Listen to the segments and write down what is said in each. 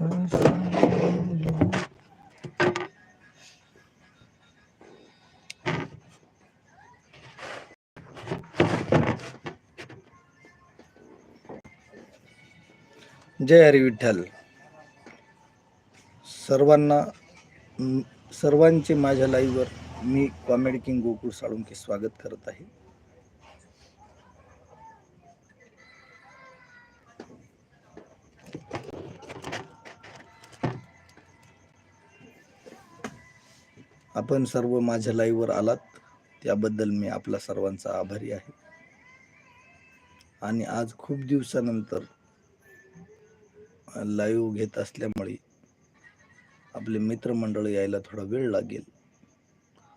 जय हरी विठ्ठल. सर्वांना सर्वांचे माझ्या लाईव्हवर मी कॉमेडी किंग गोकुळ साळुंके स्वागत करत आहे. आपण सर्व माझ्या लाईव्हवर आलात त्याबद्दल मी आपला सर्वांचा आभारी आहे. आणि आज खूप दिवसानंतर लाईव्ह घेत असल्यामुळे आपले मित्रमंडळ यायला थोडा वेळ लागेल.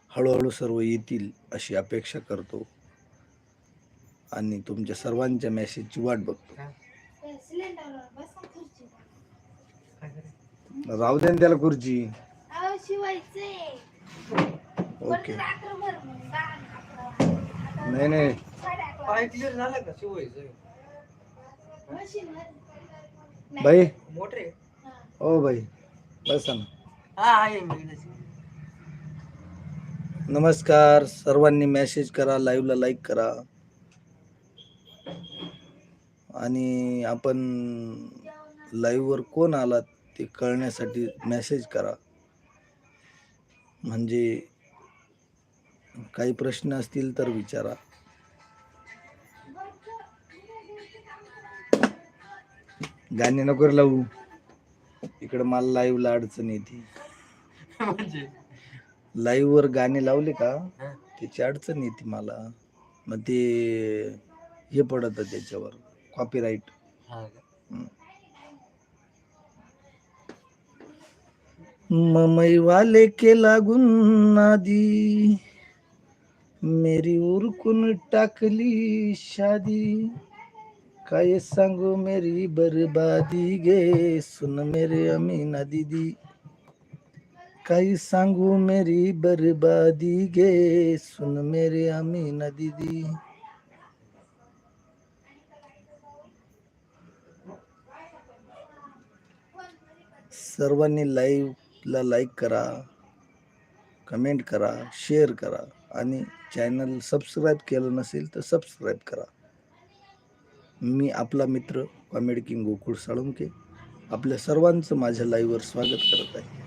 हळूहळू सर्व येतील अशी अपेक्षा करतो. आणि तुमच्या सर्वांच्या मेसेजची वाट बघतो. राहू दे ना त्याला खुर्ची. शिवायचे ओके. नाही नाही. पाय क्लिअर झाला का? शिवायचं मशीनवर बाई. मोठे? O by. बसा ना. हा मी नमस्कार. सर्वांनी मेसेज करा लाईव्हला लाईक करा. आणि आपण लाईव्हवर कोण आलात ते कळण्यासाठी मेसेज करा. म्हणजे काही प्रश्न असतील तर विचारा. गाणे नको लावू. इकडे मला लाईव्हला अडचण येते. म्हणजे? लाईव्ह वर गाणे लावले का. त्याची अडचण येते मला. मग ते हे पडत त्याच्यावर. कॉपीराईट का? ममई वाले के लागून नादी। मेरी उरकून टाकली शादी। काय सांगू मेरी बरबादी गे, सुन मेरे अमीना दीदी। काही सांगू मेरी बरबादी गे, सुन मेरे अमीना दीदी। सर्वांनी ला लाईक करा कमेंट करा शेअर करा आणि चॅनल सबस्क्राईब केलं नसेल तर सबस्क्राईब करा. मी आपला मित्र कॉमेडी किंग गोकुळ साळुंके आपल्या सर्वांचं माझ्या लाईव्हवर स्वागत करत आहे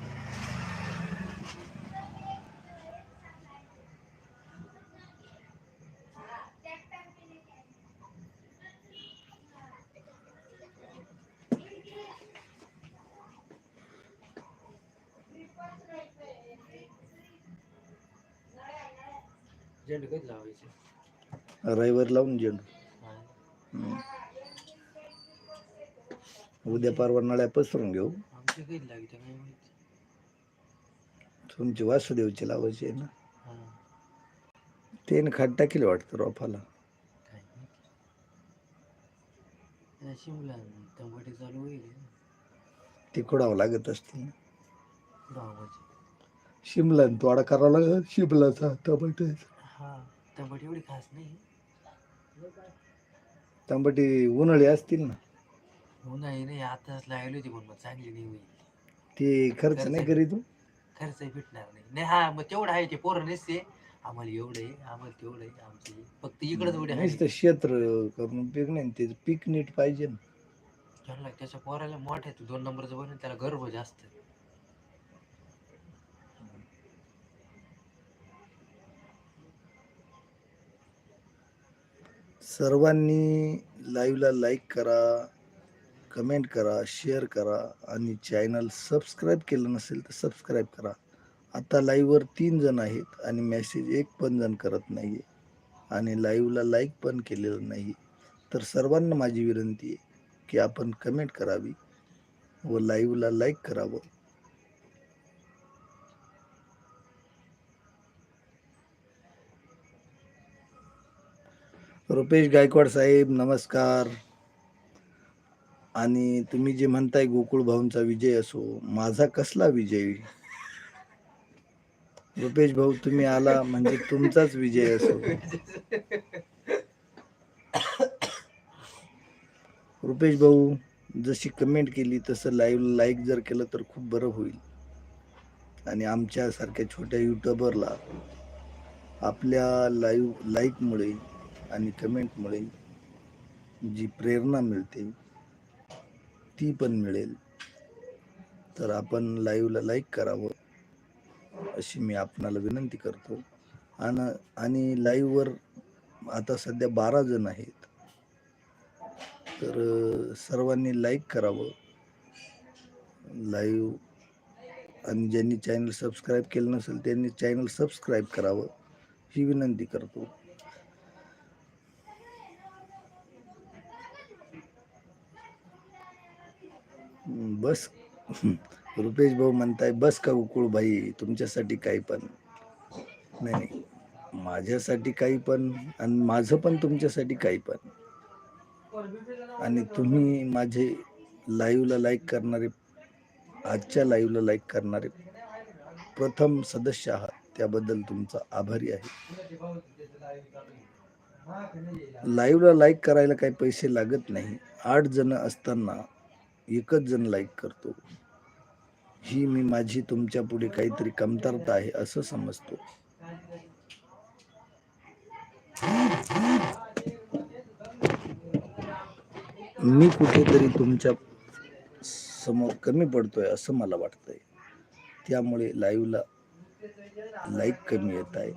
झेंडू कधी लावायचे रविवार लावून झेंडू. उद्या परवा नळ्या पसरून घेऊ. तुमची वासुदेवची लावायची आहे ना. हा. तेन खाट टाकील वाटतं रोपाला. काय माहिती. या शिमला टमाटे चालू होईल. ते खोडावं लागत असतील भावाचे शिमला तोडा करावा लागत शिमलाचा टमाट्याचा हा टमाटे एवढी खास नाही. टमाटे उन्हाळी असतील ना. उन्हाळी नाही आताच लागली होती पण मग चांगली नाही होईल. ते खर्च नाही करीत हो. खर्च भेटणार नाही. नाही हा मग तेवढं आहे ते पोरं नसते. आम्हाला एवढं आहे आम्हाला तेवढं आहे आमचे फक्त इकडंच एवढे आहे नुसतं क्षेत्र करून पीक नाही ते पीक नीट पाहिजे ना. त्याच्या पोराला मोठा आहे तो दोन नंबरचं बनून त्याला गर्व जास्त आहे. सर्वांनी लाईव्हला लाईक करा कमेंट करा शेअर करा आणि चॅनल सबस्क्राईब केलं नसेल तर सबस्क्राईब करा. आता लाईव्हवर तीन जण आहेत आणि मेसेज एक पण जण करत नाही आहे आणि लाईव्हला लाईक पण केलेलं नाही तर सर्वांना माझी विनंती आहे की आपण कमेंट करावी व लाईव्हला लाईक करावं. रुपेश गायकवाड साहेब नमस्कार. आणि तुम्ही जे म्हणताय गोकुळ भाऊंचा विजय असो माझा कसला विजय? रुपेश भाऊ तुम्ही आला म्हणजे तुमचाच विजय असो. रुपेश भाऊ जशी कमेंट केली तसं लाईव्ह लाईक जर केलं तर खूप बरं होईल. आणि आमच्यासारख्या छोट्या युट्यूबरला आपल्या लाईव्ह लाईकमुळे आणि कमेंटमुळे जी प्रेरणा मिळते ती पण मिळेल. तर आपण लाईव्हला लाईक करावं अशी मी आपणाला विनंती करतो. आणि आणि लाईव्हवर आता सध्या बारा जण आहेत. तर सर्वांनी लाईक करावं. लाईव्ह आणि ज्यांनी चॅनल सबस्क्राईब केलं नसेल त्यांनी चॅनल सबस्क्राईब करावं ही विनंती करतो. बस. रुपेश भाऊ म्हणताय बस का उकुळ भाई? तुमच्यासाठी काही पण. नाही नाही. माझ्यासाठी काही पण आणि माझं पण तुमच्यासाठी काही पण. आणि तुम्ही माझे लाईव्हला लाईक करणारे आजच्या लाईव्हला लाईक करणारे प्रथम सदस्य आहात. त्याबद्दल तुमचा आभारी आहे. लाईव्हला लाईक करायला काही पैसे लागत नाही. आठ जण असताना एकच जण लाईक करतो. ही मी माझी तुमच्यापुढे काहीतरी कमतरता आहे असं समजतो. मी कुठेतरी तुमच्यासमोर कमी पडतोय असं मला वाटतंय. त्यामुळे लाईव्हला लाईक कमी येत आहे.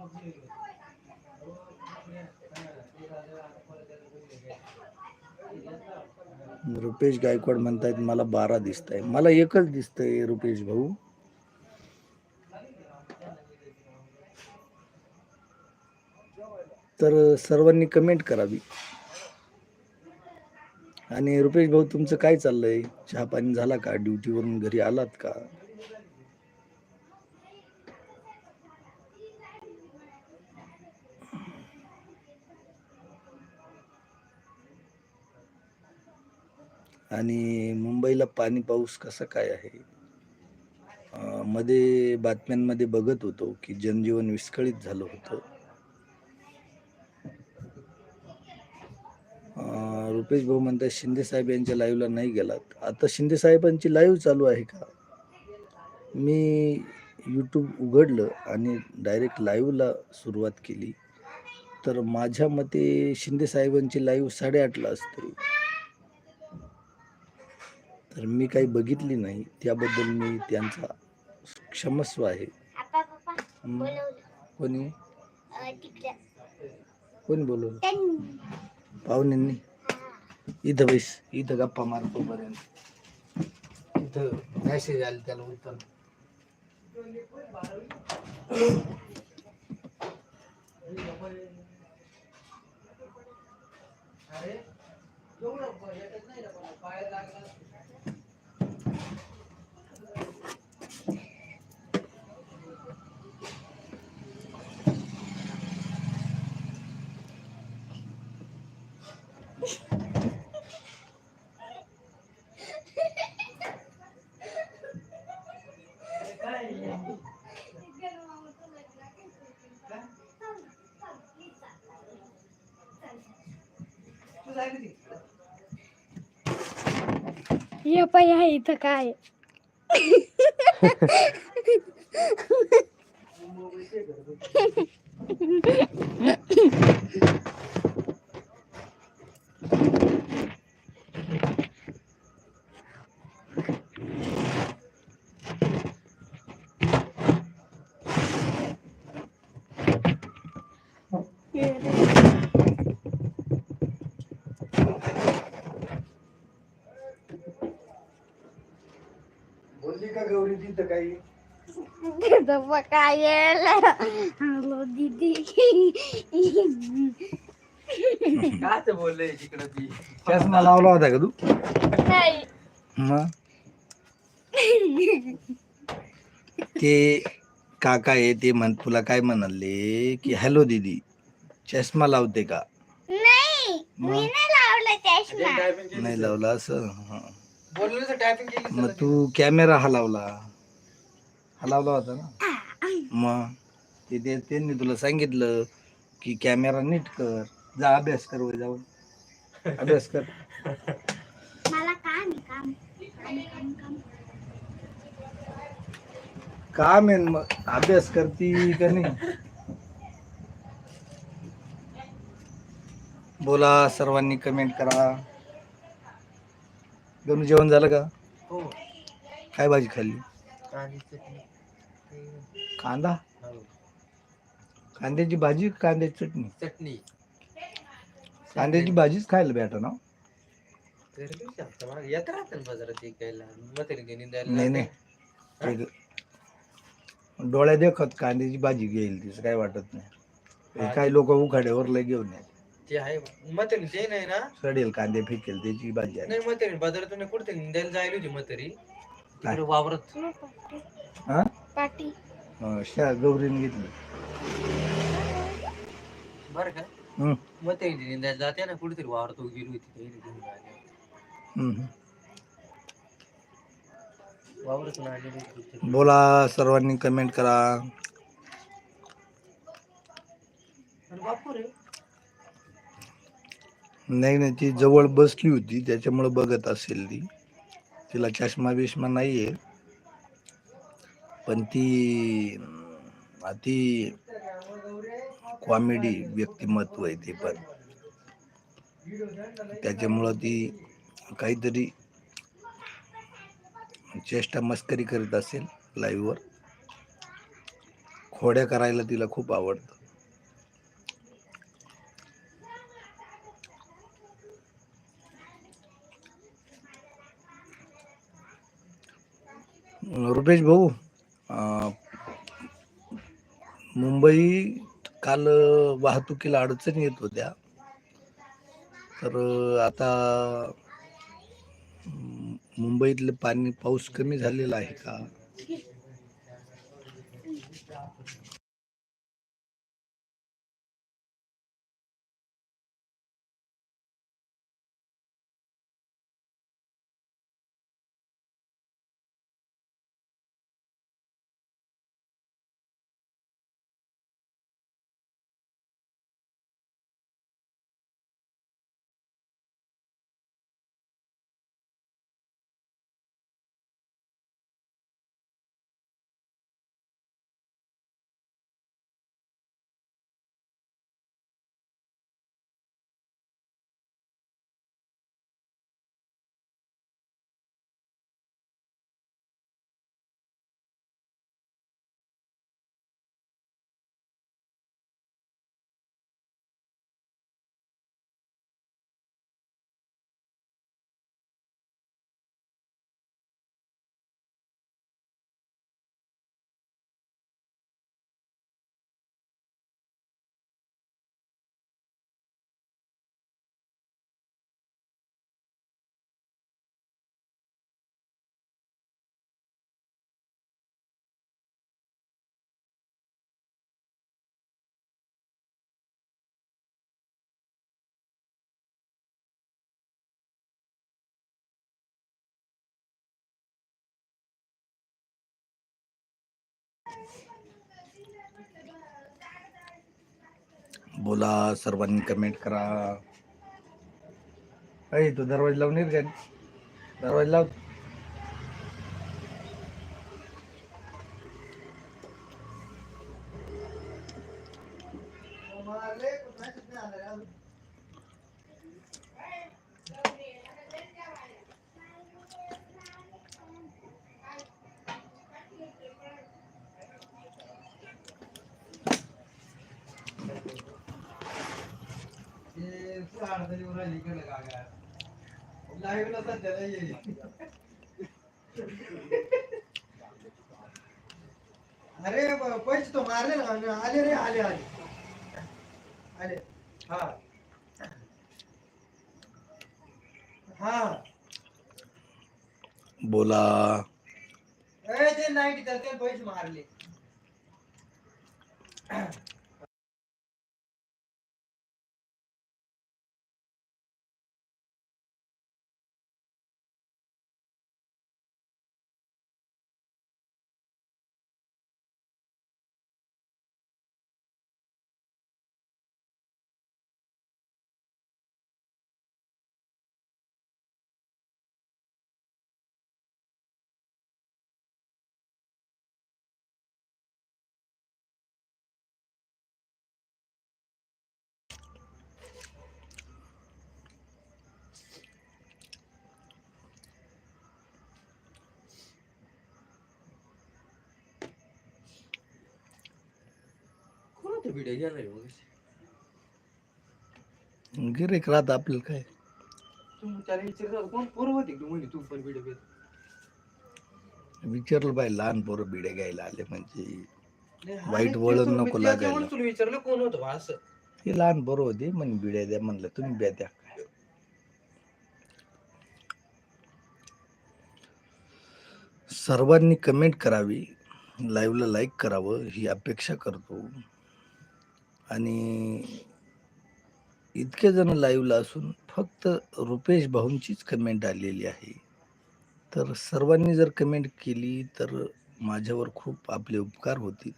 रुपेश गायकवाड म्हणतायत मला बारा दिसत आहे मला एकच दिसतंय रुपेश भाऊ. तर सर्वांनी कमेंट करावी. आणि रुपेश भाऊ तुमचं काय चाललंय? चहा पाणी झाला का? ड्युटीवरून घरी आलात का? आणि मुंबईला पाणी पाऊस कसा काय आहे? मध्ये बातम्यांमध्ये बघत होतो की जनजीवन विस्कळीत झालं होतं. रुपेश भाऊ म्हणतात शिंदे साहेब यांच्या लाईव्हला नाही गेलात. आता शिंदे साहेबांची लाईव्ह चालू आहे का? मी यूट्यूब उघडलं आणि डायरेक्ट लाईव्हला सुरुवात केली. तर माझ्या मते शिंदे साहेबांची लाईव्ह साडेआठला असते. तर मी काही बघितली नाही. त्याबद्दल मी त्यांचा क्षमस्व आहे. कोणी? कोणी बोलवलं? त्यांनी. पाहुण्यांनी. इथं बैस. इथं गप्पा मारतो पर्यंत इथं मेसेज आले त्याला उत्तर ये पाय आहे इथं काय बोलली का गौरी तिथं काही? तिकडं ती चष्मा लावला होता का तू? नाही. मग? ते काका आहे ते म्हण तुला काय म्हणाले की हॅलो दीदी. चष्मा लावते का? नाही. मी मग? नाही लावलं चष्मा. नाही लावला असं? हं. बोललो टायपिंग केली मग तू कॅमेरा हलावला हलावला होता ना? मग ते- ते त्यांनी तुला सांगितलं की कॅमेरा नीट कर जा अभ्यास कर वय जाऊन. अभ्यास कर. काम आहे, मग अभ्यास करती का नाही? बोला सर्वांनी कमेंट करा. दोन जेवण झालं का? हो. काय भाजी खाल्ली? चटणी. कांदा? हो. कांद्याची भाजी कांद्याची चटणी? चटणी. कांद्याची भाजीच खायला भेटा ना मला येत राहतं ना बाजारात विकायला म्हातारी निंदायला नाही नाही. ते डोळ्या देखत कांद्याची भाजी घेईल तिचं काय वाटत नाही. हे काही लोक उखाड्यावर लय घेऊन येतात. ते आहे. म्हातारी ते नाही ना. सडेल कांदे फेकेल त्याची भाजी आहे. नाही म्हातारी बाजारातून कुठे निंदायला जायला होती म्हातारी? तिकडे वावरत. हा? पाटी. शा गौरीने घेतली. बरं का? हम्म, म्हातारी निंदायला जाते ना कुठेतरी वावरत गेली होती ते घेऊन आली. वावरातून आलेली. बोला सर्वांनी कमेंट करा. नाही नाही ती जवळ बसली होती त्याच्यामुळे बघत असेल ती. तिला चष्मा बिष्मा नाहीये. पण ती अति कॉमेडी व्यक्तिमत्व आहे ते पण. त्याच्यामुळं ती काहीतरी चेष्टा मस्करी करीत असेल लाईव्हवर खोड्या करायला तिला खूप आवडतं. रुपेश भाऊ? मुंबई काल वाहतुकीला अडचणी येत होत्या. तर आता मुंबईतलं पाणी पाऊस कमी झालेला आहे का? बोला सर्वांनी कमेंट करा. अय तू दरवाजा लावून येईल का दरवाजा लाव. अरे ब- पैसे तो मारले ना आले रे आले आले। आले हा। हा। बोला। ए ते नाईट ते पैसे मारले कोणतं व्हिडिओ मग गिरेक राहत आपल्याला काय. तू त्याला विचारत कोण पोरं होती तू तू पण व्हिडिओ घेत विचारलं बाई लहान पोरं बिड्या घ्यायला आले म्हणजे. वाईट वळण नको लागायला. तुला विचारलं कोण होतं बा असं. ते लहान पोरं होते म्हणे बिड्या द्या म्हणलं तुम्ही ब्या द्या काय. सर्वांनी कमेंट करावी लाईव्हला लाईक करावं ही अपेक्षा करतो. आणि इतके जण लाईव्हला असून फक्त रुपेश भाऊंचीच कमेंट आलेली आहे. तर सर्वांनी जर कमेंट केली तर माझ्यावर खूप आपले उपकार होतील.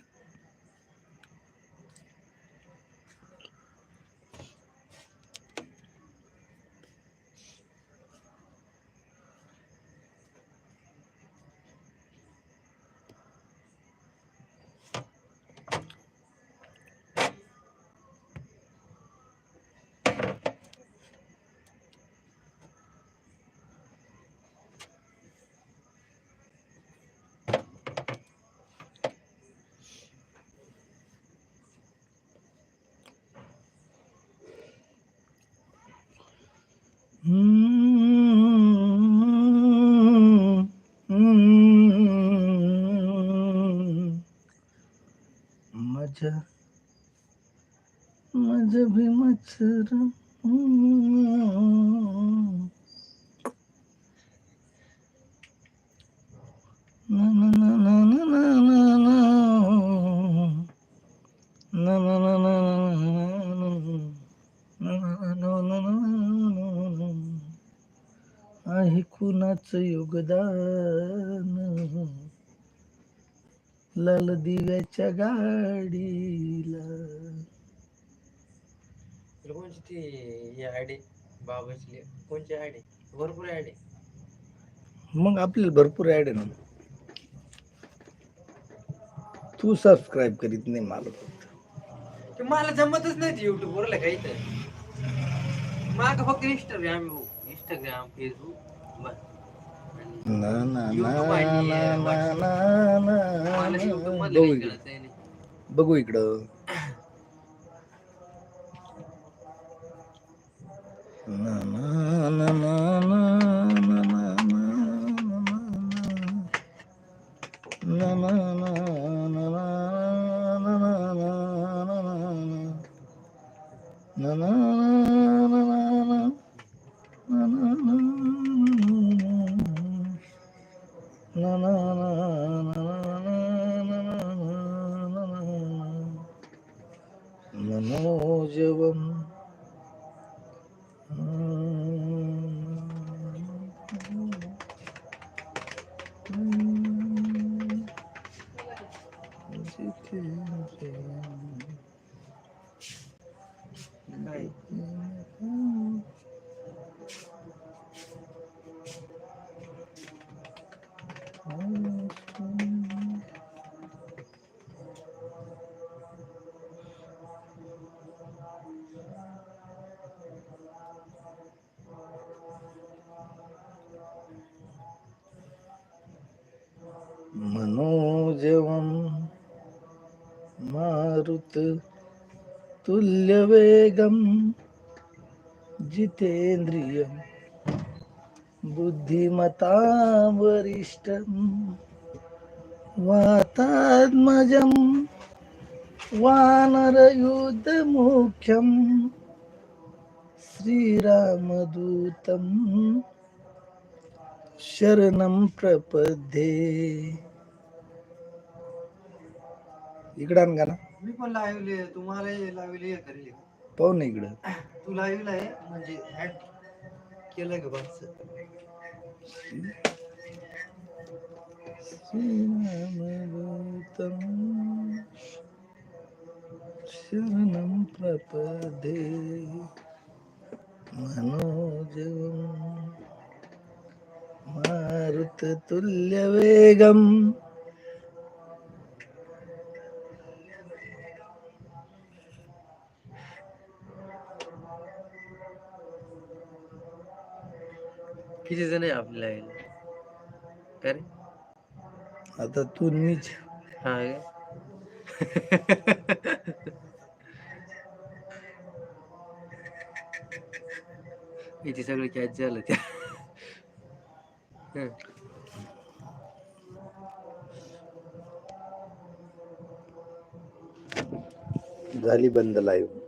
मजा मज भी मच्छर योगदान. लाल दिव्याच्या गाडीला. तुला कोणची ती ही आयडी बाबाची कोणची आयडी भरपूर आयडी मग आपल्याला भरपूर ऍड आहे ना. तू सबस्क्राईब करीत नाही मला फक्त. मला जमतच नाही ती युट्यूब वर काही तर. माग फक्त इंस्टाग्राम इंस्टाग्राम फेसबुक बस. बघू इकडं बघू इकडं ना ना मनोजवं मारुत तुल्यवेगं जितेन्द्रियं बुद्धिमतां वरिष्ठं वातात्मजं वानरयुद्धमुख्यं श्रीरामदूतं शरणं प्रपद्ये। इकडं आण गाणं. मी पण लाईव्हले तुम्हाला लाईव्हले करेल पाहू ना इकडं. तू लाईव्हला आहे म्हणजे Aquele negócio. ശരണം പ്രപദേ മനോജവം മാരുത്ത തുല്യവേഗം बाकी सीजन आहे आपल्याला अरे आता तू नीच. हा इथे सगळं कॅच झालं त्या. झाली बंद लाईव्ह